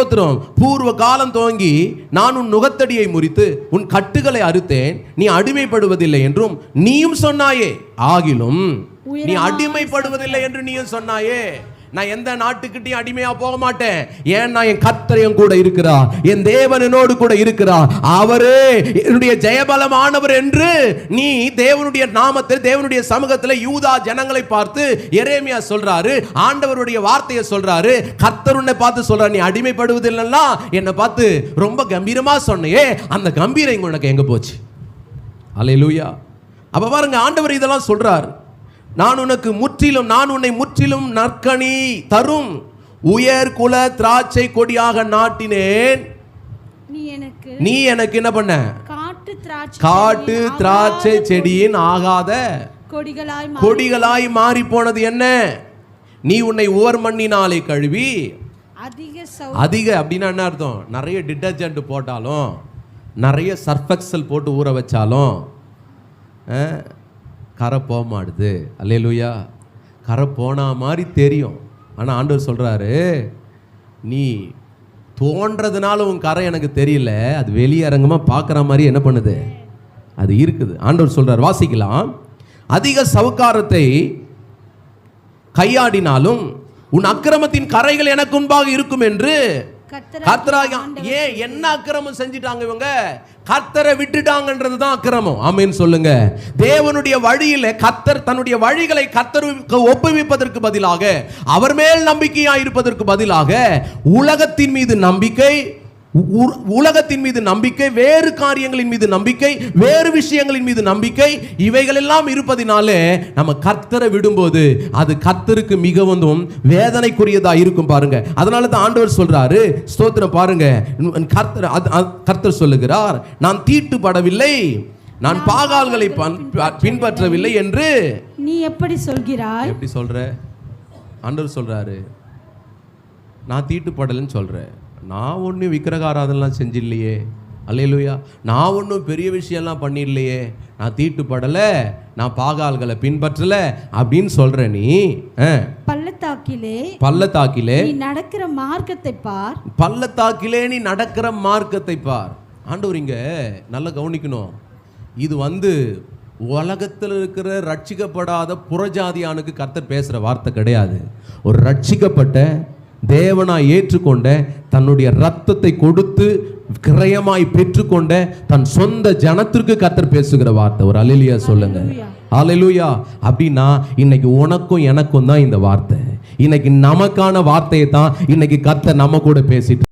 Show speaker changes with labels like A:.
A: ஸ்தோத்திரம் பூர்வ காலம் துவங்கி நான் உன் நுகத்தடியை முறித்து உன் கட்டுகளை அறுத்தேன். நீ அடிமைப்படுவதில்லை என்றும் நீயும் சொன்னாயே. ஆகிலும் நீ அடிமைப்படுவதில்லை என்று நீயும் சொன்னாயே. நான் எந்த நாட்டுக்கிட்டையும் அடிமையா போக மாட்டேன். ஏன்னா என் கர்த்தர் என் கூட இருக்கிறா என் தேவன் என்னோடு கூட இருக்கிறா அவரே என்னுடைய ஜெயபலமானவர் என்று நீ தேவனுடைய நாமத்தில் தேவனுடைய சமூகத்தில் யூதா ஜனங்களை பார்த்து எரேமியா சொல்றாரு ஆண்டவருடைய வார்த்தையை சொல்றாரு கர்த்தர் உன்னை பார்த்து சொல்றாரு நீ அடிமைப்படுவதில்லைன்னா என்னை பார்த்து ரொம்ப கம்பீரமா சொன்னையே அந்த கம்பீரம் உனக்கு எங்க போச்சு? அலையிலூயா அப்ப பாருங்க ஆண்டவர் இதெல்லாம் சொல்றாரு. நான் உனக்கு முற்றிலும் நான் உன்னை முற்றிலும் நற்கனி தரும். உயர் குல திராட்சை கொடியாக நாட்டினேன்.
B: நீ எனக்கு
A: என்ன பண்ண?
B: காட்டு திராட்சை செடியின் ஆகாத கொடிகளாய் மாறி
A: போனது என்ன? நீ உன்னை உவர் மண்ணினாலே கழுவி.
B: அதிக
A: அப்படின்னா என்ன அர்த்தம்? நிறைய டிட்டர்ஜென்ட் போட்டாலும் நிறைய சர்ஃபெக்சல் போட்டு ஊற வச்சாலும் கரை போக மாட்டுது அல்லேலூயா. கரை போனா மாதிரி தெரியும். ஆனால் ஆண்டவர் சொல்கிறாரு நீ தோன்றதுனால உன் கரை எனக்கு தெரியல. அது வெளியரங்கமாக பார்க்குற மாதிரி என்ன பண்ணுது? அது இருக்குது. ஆண்டவர் சொல்கிறார் வாசிக்கலாம். அதிக சவுக்காரத்தை கையாடினாலும் உன் அக்கிரமத்தின் கரைகள் எனக்கு முன்பாக இருக்கும் என்று கர்த்தராக ஏன் என்ன அக்கிரமம் செஞ்சிட்டாங்க இவங்க? கர்த்தரை விட்டுட்டாங்கன்றது தான் அக்கிரமம். ஆமென் சொல்லுங்க. தேவனுடைய வழியில கர்த்தர் தன்னுடைய வழிகளை கர்த்தருக்கு ஒப்புவிப்பதற்கு பதிலாக அவர் மேல் நம்பிக்கையா இருப்பதற்கு பதிலாக உலகத்தின் மீது நம்பிக்கை உலகத்தின் மீது நம்பிக்கை வேறு காரியங்களின் மீது நம்பிக்கை வேறு விஷயங்களின் மீது நம்பிக்கை இவைகளெல்லாம் இருப்பதினாலே நம்ம கர்த்தரை விடும்போது அது கர்த்தருக்கு மிகவும் வேதனைக்குரியதா இருக்கும் பாருங்க. அதனால தான் ஆண்டவர் சொல்றாரு ஸ்தோத்திரம் பாருங்க. கர்த்தர் கர்த்தர் சொல்லுகிறார் நான் தீட்டுப்படவில்லை நான் பாகால்களை பன்- பின்பற்றவில்லை என்று.
B: நீ எப்படி சொல்கிறாய்?
A: எப்படி சொல்ற? ஆண்டவர் சொல்றாரு நான் தீட்டுப்படலைன்னு சொல்றேன். நான் ஒன்றும் விக்கிரகாராதனலாம் செஞ்சில்லையே. அல்லேலூயா. நான் ஒன்றும் பெரிய விஷயம்லாம் பண்ணிடலையே நான் தீட்டுப்படலை நான் பாகால்களை பின்பற்றல அப்படின்னு சொல்ற நீ
B: பள்ளத்தாக்கிலே
A: பள்ளத்தாக்கிலே?
B: நீ நடக்கிற மார்க்கத்தை பார்.
A: பள்ளத்தாக்கிலே நீ நடக்கிற மார்க்கத்தை பார். ஆண்டவர் இங்க நல்லா கவனிக்கணும். இது வந்து உலகத்தில் இருக்கிற ரட்சிக்கப்படாத புறஜாதியானுக்கு கர்த்தர் பேசுகிற வார்த்தை கிடையாது. ஒரு ரட்சிக்கப்பட்ட தேவனாய் ஏற்றுக்கொண்ட தன்னுடைய ரத்தத்தை கொடுத்து கிரயமாய் பெற்றுக்கொண்ட தன் சொந்த ஜனத்திற்கு கர்த்தர் பேசுகிற வார்த்தை. ஒரு அலிலியா சொல்லுங்க. அலலுயா அப்படின்னா இன்னைக்கு உனக்கும் எனக்கும் தான் இந்த வார்த்தை. இன்னைக்கு நமக்கான வார்த்தையை தான் இன்னைக்கு கர்த்தர் நம்ம கூட பேசிட்டு